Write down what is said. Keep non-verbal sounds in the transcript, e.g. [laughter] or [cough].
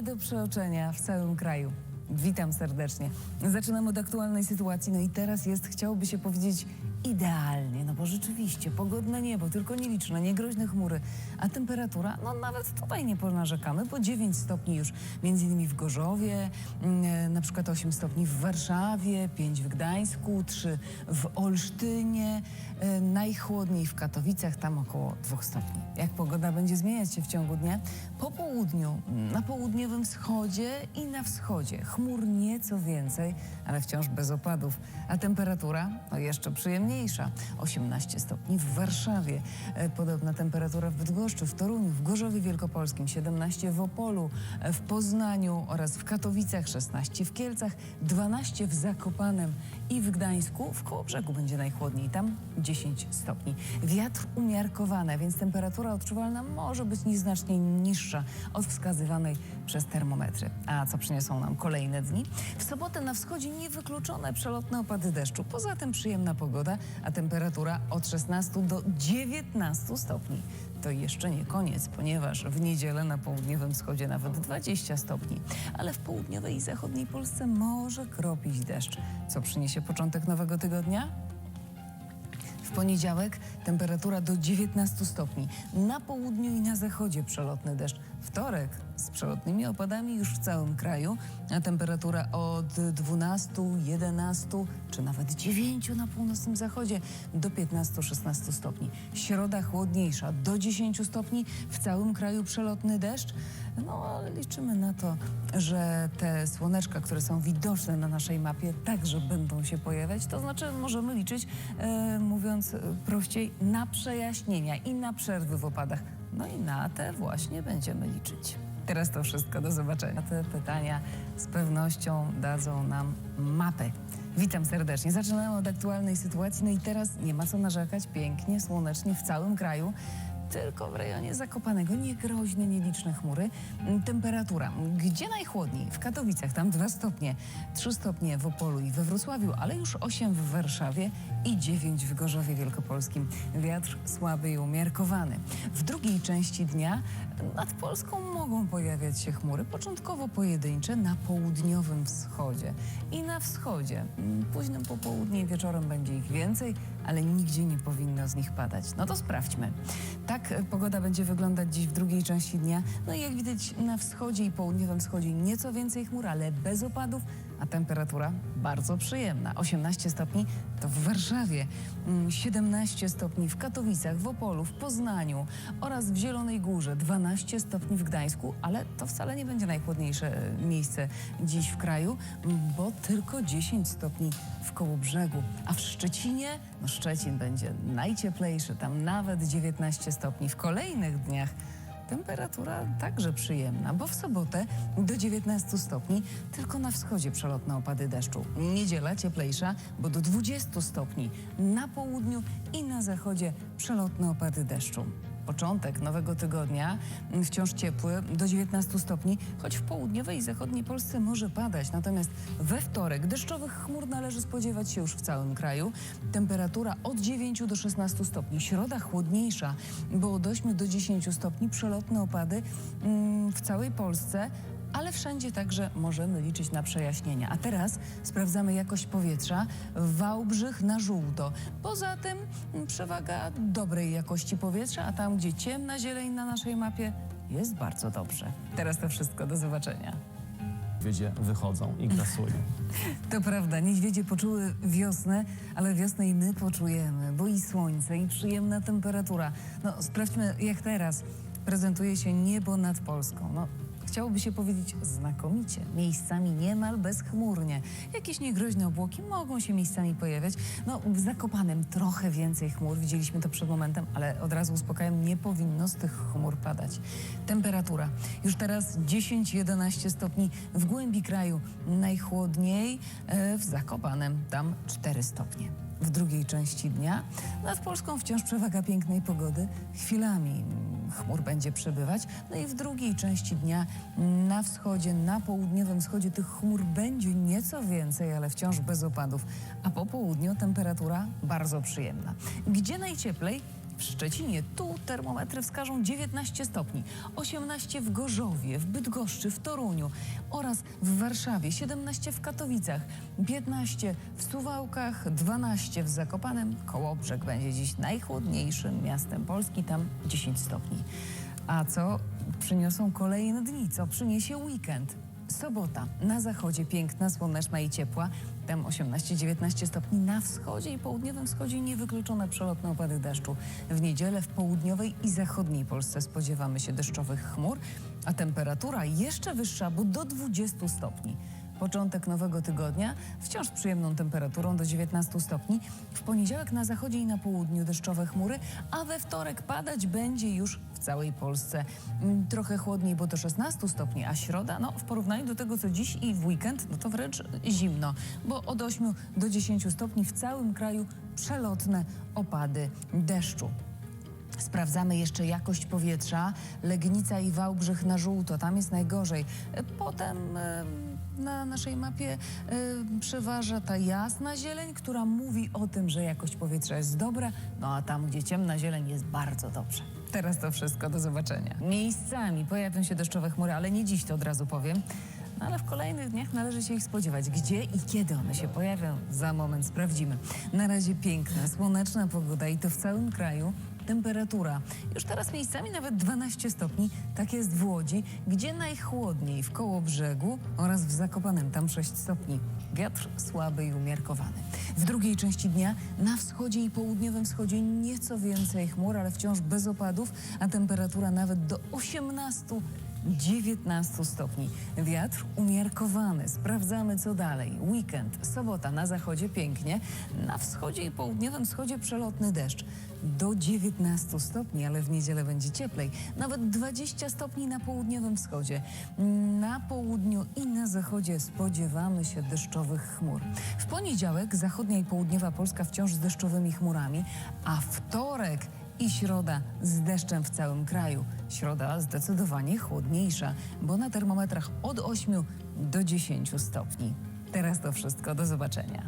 nie do przeoczenia w całym kraju. Witam serdecznie. Zaczynam od aktualnej sytuacji, no i teraz jest, chciałoby się powiedzieć, idealnie, no bo rzeczywiście pogodne niebo, tylko nieliczne, niegroźne chmury, a temperatura, no nawet tutaj nie ponarzekamy, bo 9 stopni już między innymi w Gorzowie, mm, e, na przykład 8 stopni w Warszawie, 5 w Gdańsku, 3 w Olsztynie, e, najchłodniej w Katowicach, tam około 2 stopni. Jak pogoda będzie zmieniać się w ciągu dnia? Po południu, na południowym wschodzie i na wschodzie chmur nieco więcej, ale wciąż bez opadów, a temperatura no jeszcze przyjemniejsza. 18 stopni w Warszawie, e, podobna temperatura w Bydgoszczy, w Toruniu, w Gorzowie Wielkopolskim, 17 w Opolu, e, w Poznaniu oraz w Katowicach, 16 w Kielcach, 12 w Zakopanem i w Gdańsku. W Kołobrzegu będzie najchłodniej, tam 10 stopni. Wiatr umiarkowany, więc temperatura odczuwalna może być nieznacznie niższa od wskazywanej przez termometry. A co przyniosą nam kolejne dni? W sobotę na wschodzie niewykluczone przelotne opady deszczu. Poza tym przyjemna pogoda, a temperatura od 16 do 19 stopni. To jeszcze nie koniec, ponieważ w niedzielę na południowym wschodzie nawet 20 stopni, ale w południowej i zachodniej Polsce może kropić deszcz. Co przyniesie początek nowego tygodnia? W poniedziałek temperatura do 19 stopni. Na południu i na zachodzie przelotny deszcz. Wtorek z przelotnymi opadami już w całym kraju, a temperatura od 12, 11 czy nawet 9 na północnym zachodzie do 15-16 stopni. Środa chłodniejsza do 10 stopni, w całym kraju przelotny deszcz. No ale liczymy na to, że te słoneczka, które są widoczne na naszej mapie, także będą się pojawiać. To znaczy możemy liczyć, e, mówiąc e, prościej, na przejaśnienia i na przerwy w opadach. No i na te właśnie będziemy liczyć. Teraz to wszystko, do zobaczenia. Te pytania z pewnością dadzą nam mapy. Witam serdecznie. Zaczynamy od aktualnej sytuacji. No i teraz nie ma co narzekać. Pięknie, słonecznie w całym kraju. Tylko w rejonie Zakopanego niegroźne, nieliczne chmury. Temperatura. Gdzie najchłodniej? W Katowicach, tam 2 stopnie, 3 stopnie w Opolu i we Wrocławiu, ale już 8 w Warszawie i 9 w Gorzowie Wielkopolskim. Wiatr słaby i umiarkowany. W drugiej części dnia nad Polską mogą pojawiać się chmury, początkowo pojedyncze na południowym wschodzie i na wschodzie. Mm, Późnym popołudnie wieczorem będzie ich więcej, ale nigdzie nie powinno z nich padać. No to sprawdźmy. Tak e, pogoda będzie wyglądać dziś w drugiej części dnia. No i jak widać na wschodzie i południowym wschodzie nieco więcej chmur, ale bez opadów, a temperatura bardzo przyjemna. 18 stopni to w Warszawie, mm, 17 stopni w Katowicach, w Opolu, w Poznaniu oraz w Zielonej Górze, 12 stopni w Gdańsku, ale to wcale nie będzie najchłodniejsze e, miejsce dziś w kraju, m, bo tylko 10 stopni w Kołobrzegu, a w Szczecinie, no Szczecin będzie najcieplejszy, tam nawet 19 stopni. W kolejnych dniach Temperatura także przyjemna, bo w sobotę do 19 stopni, tylko na wschodzie przelotne opady deszczu. Niedziela cieplejsza, bo do 20 stopni na południu i na zachodzie przelotne opady deszczu. Początek nowego tygodnia mm, wciąż ciepły, do 19 stopni, choć w południowej i zachodniej Polsce może padać. Natomiast we wtorek deszczowych chmur należy spodziewać się już w całym kraju. Temperatura od 9 do 16 stopni. Środa chłodniejsza, bo od 8 do 10 stopni przelotne opady mm, w całej Polsce. Ale wszędzie także możemy liczyć na przejaśnienia. A teraz sprawdzamy jakość powietrza. Wałbrzych na żółto. Poza tym przewaga dobrej jakości powietrza, a tam, gdzie ciemna zieleń na naszej mapie, jest bardzo dobrze. Teraz to wszystko. Do zobaczenia. Wiedzie wychodzą i grasują. [laughs] To prawda, niedźwiedzie poczuły wiosnę, ale wiosnę i my poczujemy, bo i słońce, i przyjemna temperatura. No, sprawdźmy, jak teraz prezentuje się niebo nad Polską. No, chciałoby się powiedzieć znakomicie, miejscami niemal bezchmurnie. Jakieś niegroźne obłoki mogą się miejscami pojawiać. No, w Zakopanem trochę więcej chmur, widzieliśmy to przed momentem, ale od razu uspokajam, nie powinno z tych chmur padać. Temperatura. Już teraz 10-11 stopni w głębi kraju. Najchłodniej e, w Zakopanem, tam 4 stopnie. W drugiej części dnia nad Polską wciąż przewaga pięknej pogody. Chwilami chmur będzie przebywać. No i w drugiej części dnia na wschodzie, na południowym wschodzie tych chmur będzie nieco więcej, ale wciąż bez opadów. A po południu temperatura bardzo przyjemna. Gdzie najcieplej? W Szczecinie. Tu termometry wskażą 19 stopni, 18 w Gorzowie, w Bydgoszczy, w Toruniu oraz w Warszawie, 17 w Katowicach, 15 w Suwałkach, 12 w Zakopanem. Kołobrzeg będzie dziś najchłodniejszym miastem Polski, tam 10 stopni. A co przyniosą kolejne dni? Co przyniesie weekend? Sobota. Na zachodzie piękna, słoneczna i ciepła. Tam 18-19 stopni. Na wschodzie i południowym wschodzie niewykluczone przelotne opady deszczu. W niedzielę w południowej i zachodniej Polsce spodziewamy się deszczowych chmur, a temperatura jeszcze wyższa, bo do 20 stopni. Początek nowego tygodnia wciąż z przyjemną temperaturą do 19 stopni. W poniedziałek na zachodzie i na południu deszczowe chmury, a we wtorek padać będzie już w całej Polsce. Mm, Trochę chłodniej, bo do 16 stopni, a środa, no w porównaniu do tego, co dziś i w weekend, no to wręcz zimno, bo od 8 do 10 stopni w całym kraju przelotne opady deszczu. Sprawdzamy jeszcze jakość powietrza. Legnica i Wałbrzych na żółto, tam jest najgorzej. Potem na naszej mapie e, przeważa ta jasna zieleń, która mówi o tym, że jakość powietrza jest dobra, no a tam, gdzie ciemna zieleń jest bardzo dobrze. Teraz to wszystko, do zobaczenia. Miejscami pojawią się deszczowe chmury, ale nie dziś, to od razu powiem. No ale w kolejnych dniach należy się ich spodziewać. Gdzie i kiedy one się pojawią, za moment sprawdzimy. Na razie piękna, słoneczna pogoda i to w całym kraju. Temperatura już teraz miejscami nawet 12 stopni. Tak jest w Łodzi, gdzie najchłodniej w koło brzegu oraz w Zakopanem, tam 6 stopni. Wiatr słaby i umiarkowany. W drugiej części dnia na wschodzie i południowym wschodzie nieco więcej chmur, ale wciąż bez opadów, a temperatura nawet do 18 19 stopni. Wiatr umiarkowany. Sprawdzamy co dalej. Weekend, sobota na zachodzie pięknie, na wschodzie i południowym wschodzie przelotny deszcz. Do 19 stopni, ale w niedzielę będzie cieplej. Nawet 20 stopni na południowym wschodzie. Na południu i na zachodzie spodziewamy się deszczowych chmur. W poniedziałek zachodnia i południowa Polska wciąż z deszczowymi chmurami, a wtorek i środa z deszczem w całym kraju. Środa zdecydowanie chłodniejsza, bo na termometrach od 8 do 10 stopni. Teraz to wszystko, do zobaczenia.